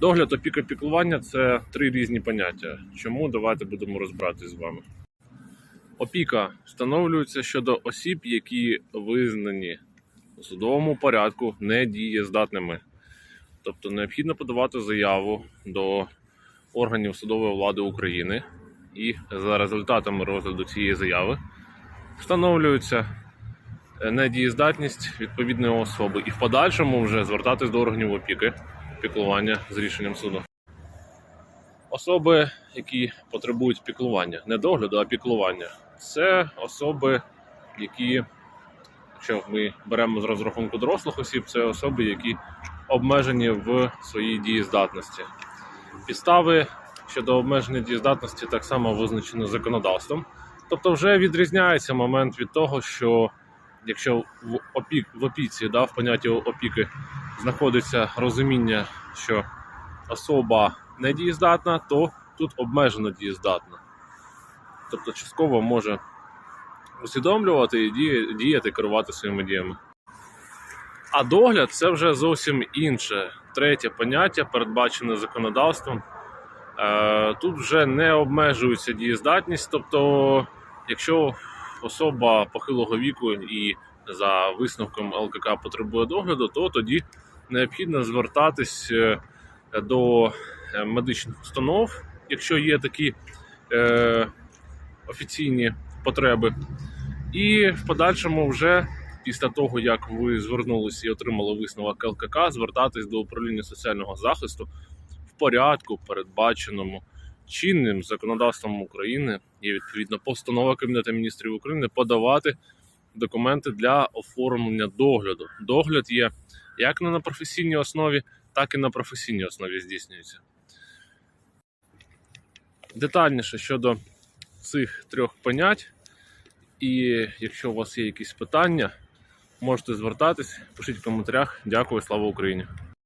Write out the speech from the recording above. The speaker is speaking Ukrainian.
Догляд опіка піклування це три різні поняття. Чому давайте будемо розбиратись з вами. Опіка встановлюється щодо осіб, які визнані у судовому порядку недієздатними. Тобто необхідно подавати заяву до органів судової влади України, і за результатами розгляду цієї заяви встановлюється е, недієздатність відповідної особи і в подальшому вже звертатись до органів опіки піклування з рішенням суду. Особи, які потребують піклування, не догляду, а піклування, це особи, які, якщо ми беремо з розрахунку дорослих осіб, це особи, які обмежені в своїй дієздатності. Підстави щодо обмеження дієздатності так само визначені законодавством. Тобто, вже відрізняється момент від того, що якщо в опік в опіці, да, в понятті опіки знаходиться розуміння, що особа недієздатна, то тут обмежено дієздатна. Тобто частково може усвідомлювати і діяти, керувати своїми діями. А догляд це вже зовсім інше. Третє поняття, передбачене законодавством. Е, Тут вже не обмежується дієздатність, тобто, якщо особа похилого віку і за висновком ЛКК потребує догляду, то тоді необхідно звертатись е, до е, медичних установ, якщо є такі е, офіційні потреби. І в подальшому вже після того, як ви звернулися і отримали висновок ЛКК, звертатись до управління соціального захисту в порядку, передбаченому чинним законодавством України і відповідно постанова Кабінету міністрів України подавати документи для оформлення догляду. Догляд є як на професійній основі, так і на професійній основі здійснюється. Детальніше щодо цих трьох понять. І якщо у вас є якісь питання, можете звертатись, пишіть в коментарях. Дякую, слава Україні!